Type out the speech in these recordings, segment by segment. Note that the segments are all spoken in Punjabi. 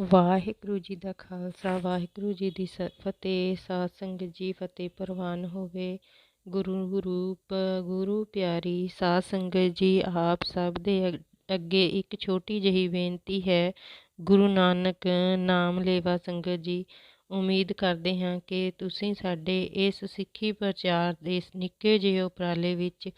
ਵਾਹਿਗੁਰੂ ਜੀ ਦਾ ਖਾਲਸਾ, ਵਾਹਿਗੁਰੂ ਜੀ ਦੀ ਸ, ਫਤਿਹ, ਸਾਧ ਸੰਗਤ ਜੀ ਫਤਿਹ ਪ੍ਰਵਾਨ ਹੋਵੇ। ਗੁਰੂ ਰੂਪ, ਗੁਰੂ ਪਿਆਰੀ, ਸਾਧ ਸੰਗਤ ਜੀ, ਆਪ ਸਭ ਦੇ ਅੱਗੇ ਇੱਕ ਛੋਟੀ ਜਿਹੀ ਬੇਨਤੀ ਹੈ। ਗੁਰੂ ਨਾਨਕ ਨਾਮ ਲੇਵਾ ਸੰਗਤ ਜੀ ਉਮੀਦ ਕਰਦੇ ਹਾਂ ਕਿ ਤੁਸੀਂ ਸਾਡੇ ਇਸ ਸਿੱਖੀ ਪ੍ਰਚਾਰ ਦੇ ਇਸ ਨਿੱਕੇ ਜਿਹੇ ਉਪਰਾਲੇ ਵਿੱਚ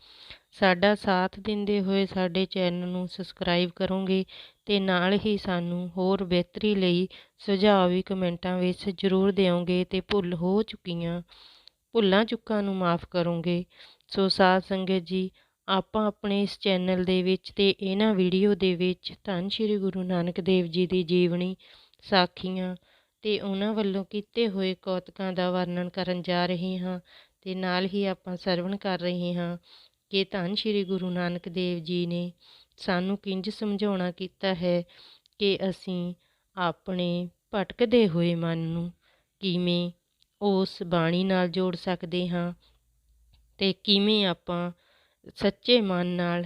ਸਾਡਾ ਸਾਥ ਦਿੰਦੇ ਹੋਏ ਸਾਡੇ ਚੈਨਲ ਨੂੰ ਸਬਸਕ੍ਰਾਈਬ ਕਰੋਗੇ ਤੇ ਨਾਲ ਹੀ ਸਾਨੂੰ ਹੋਰ ਬਿਹਤਰੀ ਲਈ ਸੁਝਾਅ ਵੀ ਕਮੈਂਟਾਂ ਵਿੱਚ ਜ਼ਰੂਰ ਦਿਓਗੇ ਤੇ ਭੁੱਲ ਹੋ ਚੁੱਕੀਆਂ, ਭੁੱਲਾਂ ਚੁੱਕਾਂ ਨੂੰ ਮਾਫ ਕਰੋਗੇ। ਸੋ ਸਾਧ ਸੰਗਤ ਜੀ, ਆਪਾਂ ਆਪਣੇ ਇਸ ਚੈਨਲ ਦੇ ਵਿੱਚ ਤੇ ਇਹਨਾਂ ਵੀਡੀਓ ਦੇ ਵਿੱਚ ਧੰਨ ਸ਼੍ਰੀ ਗੁਰੂ ਨਾਨਕ ਦੇਵ ਜੀ ਦੀ ਜੀਵਨੀ ਸਾਖੀਆਂ ਤੇ ਉਹਨਾਂ ਵੱਲੋਂ ਕੀਤੇ ਹੋਏ ਕੌਤਕਾਂ ਦਾ ਵਰਣਨ ਕਰਨ ਜਾ ਰਹੇ ਹਾਂ ਤੇ ਨਾਲ ਹੀ ਆਪਾਂ ਸਰਵਣ ਕਰ ਰਹੇ ਹਾਂ ਕਿ ਧੰਨ ਸ਼੍ਰੀ ਗੁਰੂ ਨਾਨਕ ਦੇਵ ਜੀ ਨੇ ਸਾਨੂੰ ਕਿੰਜ ਸਮਝਾਉਣਾ ਕੀਤਾ ਹੈ ਕਿ ਅਸੀਂ ਆਪਣੇ ਭਟਕਦੇ ਹੋਏ ਮਨ ਨੂੰ ਕਿਵੇਂ ਉਸ ਬਾਣੀ ਨਾਲ ਜੋੜ ਸਕਦੇ ਹਾਂ ਤੇ ਕਿਵੇਂ ਆਪਾਂ ਸੱਚੇ ਮਨ ਨਾਲ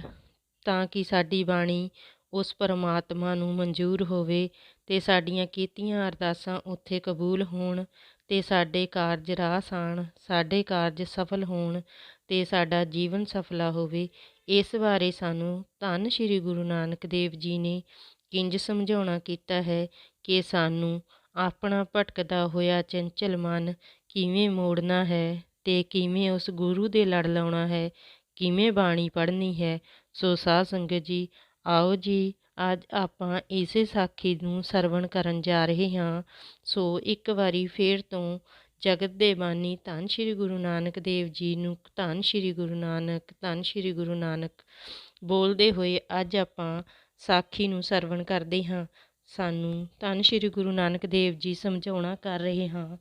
ਤਾਂ ਕਿ ਸਾਡੀ ਬਾਣੀ ਉਸ ਪਰਮਾਤਮਾ ਨੂੰ ਮਨਜ਼ੂਰ ਹੋਵੇ ਤੇ ਸਾਡੀਆਂ ਕੀਤੀਆਂ ਅਰਦਾਸਾਂ ਉੱਥੇ ਕਬੂਲ ਹੋਣ ਤੇ ਸਾਡੇ ਕਾਰਜ ਰਾਸ ਆਣ, ਸਾਡੇ ਕਾਰਜ ਸਫਲ ਹੋਣ ਤੇ ਸਾਡਾ ਜੀਵਨ ਸਫਲਾ ਹੋਵੇ, ਇਸ ਬਾਰੇ ਸਾਨੂੰ ਧੰਨ ਸ਼੍ਰੀ ਗੁਰੂ ਨਾਨਕ ਦੇਵ ਜੀ ਨੇ ਕਿੰਜ ਸਮਝਾਉਣਾ ਕੀਤਾ ਹੈ ਕਿ ਸਾਨੂੰ ਆਪਣਾ ਭਟਕਦਾ ਹੋਇਆ ਚੰਚਲ ਮਨ ਕਿਵੇਂ ਮੋੜਨਾ ਹੈ ਤੇ ਕਿਵੇਂ ਉਸ ਗੁਰੂ ਦੇ ਲੜ ਲਾਉਣਾ ਹੈ, ਕਿਵੇਂ ਬਾਣੀ ਪੜ੍ਹਨੀ ਹੈ, ਸੋ ਸਾਧ ਸੰਗਤ ਜੀ ਆਓ ਜੀ, ਅੱਜ ਆਪਾਂ ਇਸੇ ਸਾਖੀ ਨੂੰ ਸਰਵਣ ਕਰਨ ਜਾ ਰਹੇ ਹਾਂ। ਸੋ ਇੱਕ ਵਾਰੀ ਫੇਰ ਤੋਂ ਜਗਤ ਦੇ ਬਾਨੀ ਧੰਨ ਸ਼੍ਰੀ ਗੁਰੂ ਨਾਨਕ ਦੇਵ ਜੀ ਨੂੰ ਧੰਨ ਸ਼੍ਰੀ ਗੁਰੂ ਨਾਨਕ, ਧੰਨ ਸ਼੍ਰੀ ਗੁਰੂ ਨਾਨਕ ਬੋਲਦੇ ਹੋਏ ਅੱਜ ਆਪਾਂ ਸਾਖੀ ਨੂੰ ਸਰਵਣ ਕਰਦੇ ਹਾਂ। ਸਾਨੂੰ ਧੰਨ ਸ਼੍ਰੀ ਗੁਰੂ ਨਾਨਕ ਦੇਵ ਜੀ ਸਮਝਾਉਣਾ ਕਰ ਰਹੇ ਹਾਂ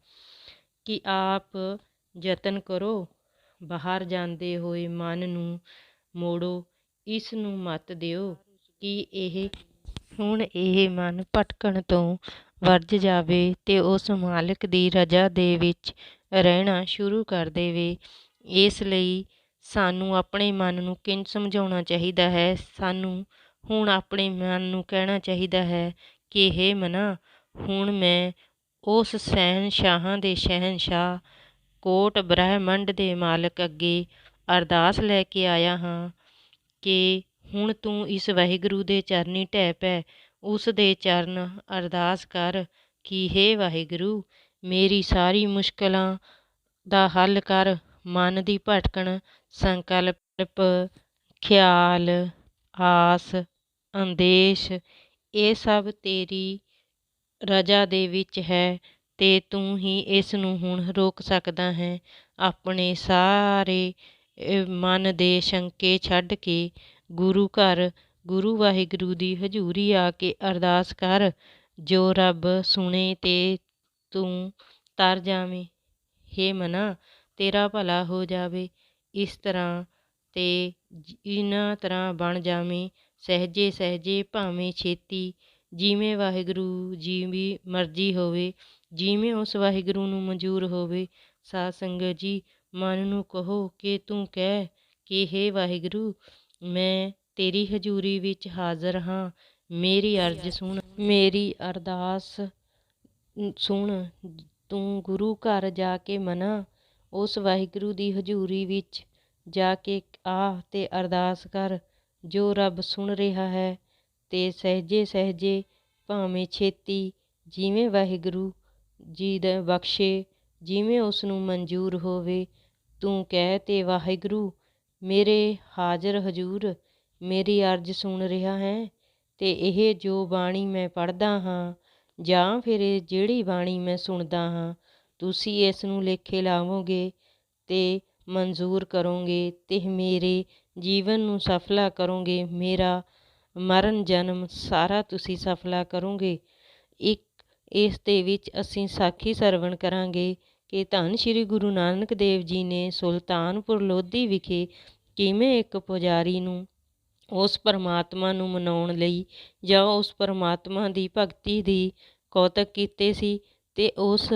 ਕਿ ਆਪ ਯਤਨ ਕਰੋ, ਬਾਹਰ ਜਾਂਦੇ ਹੋਏ ਮਨ ਨੂੰ ਮੋੜੋ, ਇਸ ਨੂੰ ਮਤ ਦਿਓ। ਕਿ ਇਹ ਹੁਣ ਇਹ ਮਨ ਭਟਕਣ ਤੋਂ ਵਰਜ ਜਾਵੇ ਤੇ ਉਸ ਮਾਲਕ ਦੀ ਰਜ਼ਾ ਦੇ ਵਿੱਚ ਰਹਿਣਾ ਸ਼ੁਰੂ ਕਰ ਦੇਵੇ। ਇਸ ਲਈ ਸਾਨੂੰ ਆਪਣੇ ਮਨ ਨੂੰ ਕਿੰਜ ਸਮਝਾਉਣਾ ਚਾਹੀਦਾ ਹੈ? ਸਾਨੂੰ ਹੁਣ ਆਪਣੇ ਮਨ ਨੂੰ ਕਹਿਣਾ ਚਾਹੀਦਾ ਹੈ ਕਿ ਇਹ ਮਨਾ, ਹੁਣ ਮੈਂ ਉਸ ਸ਼ਹਿਨਸ਼ਾਹਾਂ ਦੇ ਸ਼ਹਿਨਸ਼ਾਹ, ਕੋਟ ਬ੍ਰਹਿਮੰਡ ਦੇ ਮਾਲਕ ਅੱਗੇ ਅਰਦਾਸ ਲੈ ਕੇ ਆਇਆ ਹਾਂ ਕਿ ਹੁਣ ਤੂੰ ਇਸ ਵਾਹਿਗੁਰੂ ਦੇ ਚਰਨੀ ਢਹਿ ਪੈ, ਉਸ ਦੇ ਚਰਨ ਅਰਦਾਸ ਕਰ ਕਿ ਹੇ ਵਾਹਿਗੁਰੂ, ਮੇਰੀ ਸਾਰੀ ਮੁਸ਼ਕਲਾਂ ਦਾ ਹੱਲ ਕਰ, ਮਨ ਦੀ ਭਟਕਣ ਸੰਕਲਪ, ਖਿਆਲ, ਆਸ, ਅੰਦੇਸ਼, ਇਹ ਸਭ ਤੇਰੀ ਰਜਾ ਦੇ ਵਿੱਚ ਹੈ ਤੇ ਤੂੰ ਹੀ ਇਸ ਨੂੰ ਹੁਣ ਰੋਕ ਸਕਦਾ ਹੈ। ਆਪਣੇ ਸਾਰੇ ਮਨ ਦੇ ਸ਼ੰਕੇ ਛੱਡ ਕੇ ਗੁਰੂ ਘਰ, ਗੁਰੂ ਵਾਹਿਗੁਰੂ ਦੀ ਹਜ਼ੂਰੀ ਆ ਕੇ ਅਰਦਾਸ ਕਰ, ਜੋ ਰੱਬ ਸੁਣੇ ਤੇ ਤੂੰ ਤਰ ਜਾਵੇਂ। ਹੇ ਮਨਾ, ਤੇਰਾ ਭਲਾ ਹੋ ਜਾਵੇ। ਇਸ ਤਰ੍ਹਾਂ ਤੇ ਇਹਨਾਂ ਤਰ੍ਹਾਂ ਬਣ ਜਾਵੇਂ। ਸਹਜੇ ਸਹਜੇ ਭਾਵੇਂ ਛੇਤੀ, ਜਿਵੇਂ ਵਾਹਿਗੁਰੂ ਜੀ ਵੀ ਮਰਜ਼ੀ ਹੋਵੇ, ਜਿਵੇਂ ਉਸ ਵਾਹਿਗੁਰੂ ਨੂੰ ਮਨਜ਼ੂਰ ਹੋਵੇ। ਸਾਧ ਸੰਗਤ ਜੀ ਮਨ ਨੂੰ ਕਹੋ ਕਿ ਤੂੰ ਕਹਿ ਕਿ ਹੇ ਵਾਹਿਗੁਰੂ ਮੈਂ ਤੇਰੀ ਹਜ਼ੂਰੀ ਵਿੱਚ ਹਾਜ਼ਰ ਹਾਂ। ਮੇਰੀ ਅਰਜ਼ ਸੁਣ। ਮੇਰੀ ਅਰਦਾਸ ਸੁਣ। ਤੂੰ ਗੁਰੂ ਘਰ ਜਾ ਕੇ ਮਨਾ। ਉਸ ਵਾਹਿਗੁਰੂ ਦੀ ਹਜ਼ੂਰੀ ਵਿੱਚ ਜਾ ਕੇ ਆ ਤੇ ਅਰਦਾਸ ਕਰ। ਜੋ ਰੱਬ ਸੁਣ ਰਿਹਾ ਹੈ ਤੇ ਸਹਜੇ ਸਹਜੇ ਭਾਵੇਂ ਛੇਤੀ ਜਿਵੇਂ ਵਾਹਿਗੁਰੂ ਜੀ ਦਾ ਬਖਸ਼ੇ ਜਿਵੇਂ ਉਸ ਨੂੰ ਮਨਜ਼ੂਰ ਹੋਵੇ ਤੂੰ ਕਹਿ ਤੇ ਵਾਹਿਗੁਰੂ, ਮੇਰੇ ਹਾਜ਼ਰ ਹਜੂਰ, ਮੇਰੀ ਅਰਜ਼ ਸੁਣ ਰਿਹਾ ਹੈ, ਤੇ ਇਹ ਜੋ ਬਾਣੀ ਮੈਂ ਪੜ੍ਹਦਾ ਹਾਂ, ਜਾਂ ਫਿਰ ਇਹ ਜਿਹੜੀ ਬਾਣੀ ਮੈਂ ਸੁਣਦਾ ਹਾਂ, ਤੁਸੀਂ ਇਸ ਨੂੰ ਲੇਖੇ ਲਾਵੋਗੇ ਤੇ ਮਨਜ਼ੂਰ ਕਰੋਗੇ ਤੇ ਮੇਰੇ ਜੀਵਨ ਨੂੰ ਸਫਲਾ ਕਰੋਗੇ, ਮੇਰਾ ਮਰਨ ਜਨਮ ਸਾਰਾ ਤੁਸੀਂ ਸਫਲਾ ਕਰੋਗੇ। ਇੱਕ ਇਸ ਦੇ ਵਿੱਚ ਅਸੀਂ ਸਾਖੀ ਸਰਵਣ ਕਰਾਂਗੇ ਕਿ ਧੰਨ ਸ਼੍ਰੀ ਗੁਰੂ ਨਾਨਕ ਦੇਵ ਜੀ ਨੇ ਸੁਲਤਾਨਪੁਰ ਲੋਧੀ ਵਿਖੇ ਕਿਵੇਂ ਇੱਕ ਪੁਜਾਰੀ ਨੂੰ ਉਸ ਪਰਮਾਤਮਾ ਨੂੰ ਮਨਾਉਣ ਲਈ ਜਾਂ ਉਸ ਪਰਮਾਤਮਾ ਦੀ ਭਗਤੀ ਦੀ ਕੌਤਕ ਕੀਤੇ ਸੀ ਤੇ ਉਸ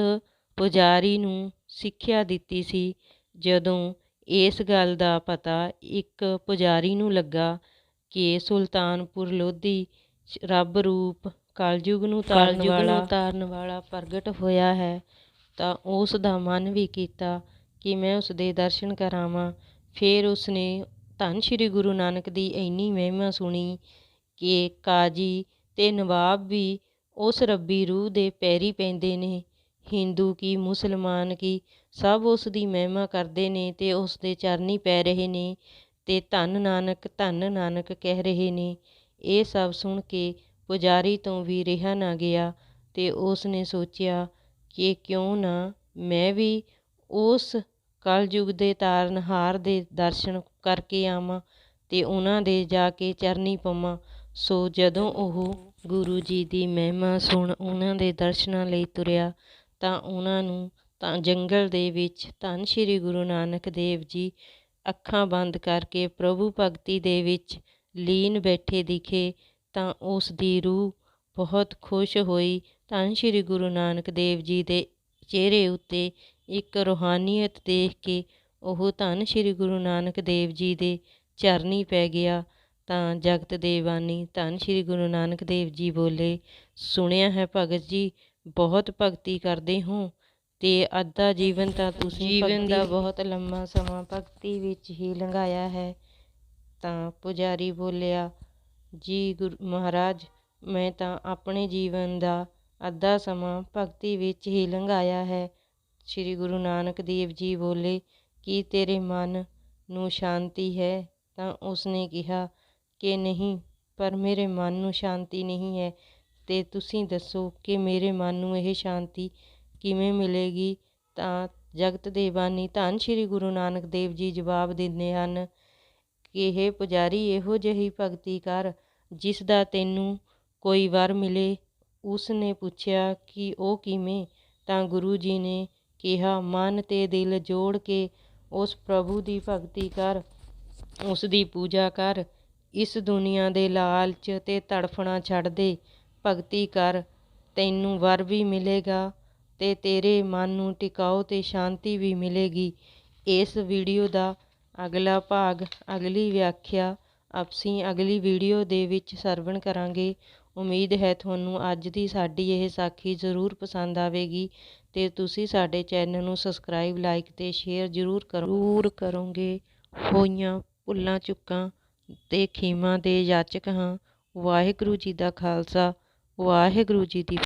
ਪੁਜਾਰੀ ਨੂੰ ਸਿੱਖਿਆ ਦਿੱਤੀ ਸੀ ਜਦੋਂ ਇਸ ਗੱਲ ਦਾ ਪਤਾ ਇੱਕ ਪੁਜਾਰੀ ਨੂੰ ਲੱਗਾ ਕਿ ਸੁਲਤਾਨਪੁਰ ਲੋਧੀ ਰੱਬ ਰੂਪ ਕਲਯੁਗ ਨੂੰ ਤਾਰਨ ਵਾਲਾ ਤਾਰਨ ਵਾਲਾ ਪ੍ਰਗਟ ਹੋਇਆ ਹੈ। ਤਾਂ ਉਸ ਦਾ ਮਨ ਵੀ ਕੀਤਾ ਕਿ ਮੈਂ ਉਸ ਦੇ ਦਰਸ਼ਨ ਕਰਾਵਾਂ। ਫਿਰ ਉਸਨੇ ਧੰਨ ਸ਼੍ਰੀ ਗੁਰੂ ਨਾਨਕ ਦੀ ਇੰਨੀ ਮਹਿਮਾ ਸੁਣੀ ਕਿ ਕਾਜੀ ਤੇ ਨਵਾਬ ਵੀ ਉਸ ਰੱਬੀ ਰੂਹ ਦੇ ਪੈਰੀ ਪੈਂਦੇ ਨੇ। ਹਿੰਦੂ ਕੀ ਮੁਸਲਮਾਨ ਕੀ ਸਭ ਉਸ ਦੀ ਮਹਿਮਾ ਕਰਦੇ ਨੇ ਤੇ ਉਸ ਦੇ ਚਰਨੀ ਪੈ ਰਹੇ ਨੇ ਤੇ ਧੰਨ ਨਾਨਕ ਧੰਨ ਨਾਨਕ ਕਹਿ ਰਹੇ ਨੇ। ਇਹ ਸਭ ਸੁਣ ਕੇ ਪੁਜਾਰੀ ਤੋਂ ਵੀ ਰਿਹਾ ਨਾ ਗਿਆ ਤੇ ਉਸ ਨੇ ਸੋਚਿਆ ਕਿ ਕਿਉਂ ਨਾ ਮੈਂ ਵੀ ਉਸ ਕਲਯੁਗ ਦੇ ਤਾਰਨਹਾਰ ਦੇ ਦਰਸ਼ਨ ਕਰਕੇ ਆਵਾਂ ਅਤੇ ਉਹਨਾਂ ਦੇ ਜਾ ਕੇ ਚਰਨੀ ਪਵਾਂ। ਸੋ ਜਦੋਂ ਉਹ ਗੁਰੂ ਜੀ ਦੀ ਮਹਿਮਾ ਸੁਣ ਉਹਨਾਂ ਦੇ ਦਰਸ਼ਨਾਂ ਲਈ ਤੁਰਿਆ, ਤਾਂ ਉਹਨਾਂ ਨੂੰ ਤਾਂ ਜੰਗਲ ਦੇ ਵਿੱਚ ਧੰਨ ਸ਼੍ਰੀ ਗੁਰੂ ਨਾਨਕ ਦੇਵ ਜੀ ਅੱਖਾਂ ਬੰਦ ਕਰਕੇ ਪ੍ਰਭੂ ਭਗਤੀ ਦੇ ਵਿੱਚ ਲੀਨ ਬੈਠੇ ਦਿਖੇ, ਤਾਂ ਉਸ ਦੀ ਰੂਹ ਬਹੁਤ ਖੁਸ਼ ਹੋਈ ਧੰਨ ਸ਼੍ਰੀ ਗੁਰੂ ਨਾਨਕ ਦੇਵ ਜੀ ਦੇ ਚਿਹਰੇ ਉੱਤੇ ਇੱਕ ਰੂਹਾਨੀਅਤ ਦੇਖ ਕੇ ਉਹ ਧੰਨ ਸ਼੍ਰੀ ਗੁਰੂ ਨਾਨਕ ਦੇਵ ਜੀ ਦੇ ਚਰਨੀ ਪੈ ਗਿਆ ਤਾਂ ਜਗਤ ਦੇ ਬਾਨੀ ਧੰਨ ਸ਼੍ਰੀ ਗੁਰੂ ਨਾਨਕ ਦੇਵ ਜੀ ਬੋਲੇ ਸੁਣਿਆ ਹੈ ਭਗਤ ਜੀ ਬਹੁਤ ਭਗਤੀ ਕਰਦੇ ਹੋ ਤੇ ਅੱਧਾ ਜੀਵਨ ਤਾਂ ਤੁਸੀਂ ਜੀਵਨ ਦਾ ਬਹੁਤ ਲੰਮਾ ਸਮਾਂ ਭਗਤੀ ਵਿੱਚ ਹੀ ਲੰਘਾਇਆ ਹੈ। ਤਾਂ ਪੁਜਾਰੀ ਬੋਲਿਆ ਜੀ ਗੁਰੂ ਮਹਾਰਾਜ ਮੈਂ ਤਾਂ ਆਪਣੇ ਜੀਵਨ ਦਾ ਅੱਧਾ ਸਮਾਂ ਭਗਤੀ ਵਿੱਚ ਹੀ ਲੰਘਾਇਆ ਹੈ। ਸ੍ਰੀ ਗੁਰੂ ਨਾਨਕ ਦੇਵ ਜੀ ਬੋਲੇ, ਕਿ ਤੇਰੇ ਮਨ ਨੂੰ ਸ਼ਾਂਤੀ ਹੈ? ਤਾਂ ਉਸਨੇ ਕਿਹਾ, ਕਿ ਨਹੀਂ, ਪਰ ਮੇਰੇ ਮਨ ਨੂੰ ਸ਼ਾਂਤੀ ਨਹੀਂ ਹੈ। ਤੇ ਤੁਸੀਂ ਦੱਸੋ ਕਿ ਮੇਰੇ ਮਨ ਨੂੰ ਇਹ ਸ਼ਾਂਤੀ ਕਿਵੇਂ ਮਿਲੇਗੀ? ਤਾਂ ਜਗਤ ਦੇ ਬਾਨੀ ਧੰਨ ਸ਼੍ਰੀ ਗੁਰੂ ਨਾਨਕ ਦੇਵ ਜੀ ਜਵਾਬ ਦਿੰਦੇ ਹਨ, ਕਿ ਇਹ ਪੁਜਾਰੀ, ਇਹੋ ਜਿਹੀ ਭਗਤੀ ਕਰ, ਜਿਸ ਦਾ ਤੈਨੂੰ ਕੋਈ ਵਰ ਮਿਲੇ ਉਸ ਨੇ ਪੁੱਛਿਆ ਕਿ ਉਹ ਕਿਵੇਂ? ਤਾਂ ਗੁਰੂ ਜੀ ਨੇ ਕਿਹਾ, ਮਨ ਤੇ ਦਿਲ ਜੋੜ ਕੇ ਉਸ ਪ੍ਰਭੂ ਦੀ ਭਗਤੀ ਕਰ, ਉਸ ਦੀ ਪੂਜਾ ਕਰ। ਇਸ ਦੁਨੀਆ ਦੇ ਲਾਲਚ ਤੇ ਤੜਫਣਾ ਛੱਡ ਦੇ। ਭਗਤੀ ਕਰ, ਤੈਨੂੰ ਵਰ ਵੀ ਮਿਲੇਗਾ ਤੇ ਤੇਰੇ ਮਨ ਨੂੰ ਟਿਕਾਓ ਤੇ ਸ਼ਾਂਤੀ ਵੀ ਮਿਲੇਗੀ। ਇਸ ਵੀਡੀਓ ਦਾ ਅਗਲਾ ਭਾਗ ਅਗਲੀ ਵਿਆਖਿਆ। ਅਸੀਂ ਅਗਲੀ ਵੀਡੀਓ ਦੇ ਵਿੱਚ ਸਰਵਣ ਕਰਾਂਗੇ। ਉਮੀਦ ਹੈ ਤੁਹਾਨੂੰ ਅੱਜ ਦੀ ਸਾਡੀ ਇਹ ਸਾਖੀ ਜ਼ਰੂਰ ਪਸੰਦ ਆਵੇਗੀ ਤੇ ਤੁਸੀਂ ਸਾਡੇ ਚੈਨਲ ਨੂੰ ਸਬਸਕ੍ਰਾਈਬ, ਲਾਈਕ ਤੇ ਸ਼ੇਅਰ ਜ਼ਰੂਰ ਕਰੋ। ਕਰੋਗੇ। ਹੋਈਆਂ ਭੁੱਲਾਂ, ਚੁੱਕਾਂ ਤੇ ਖੀਮਾਂ ਦੇ ਯਾਚਕ ਹਾਂ। ਵਾਹਿਗੁਰੂ ਜੀ ਦਾ ਖਾਲਸਾ, ਵਾਹਿਗੁਰੂ ਜੀ ਦੀ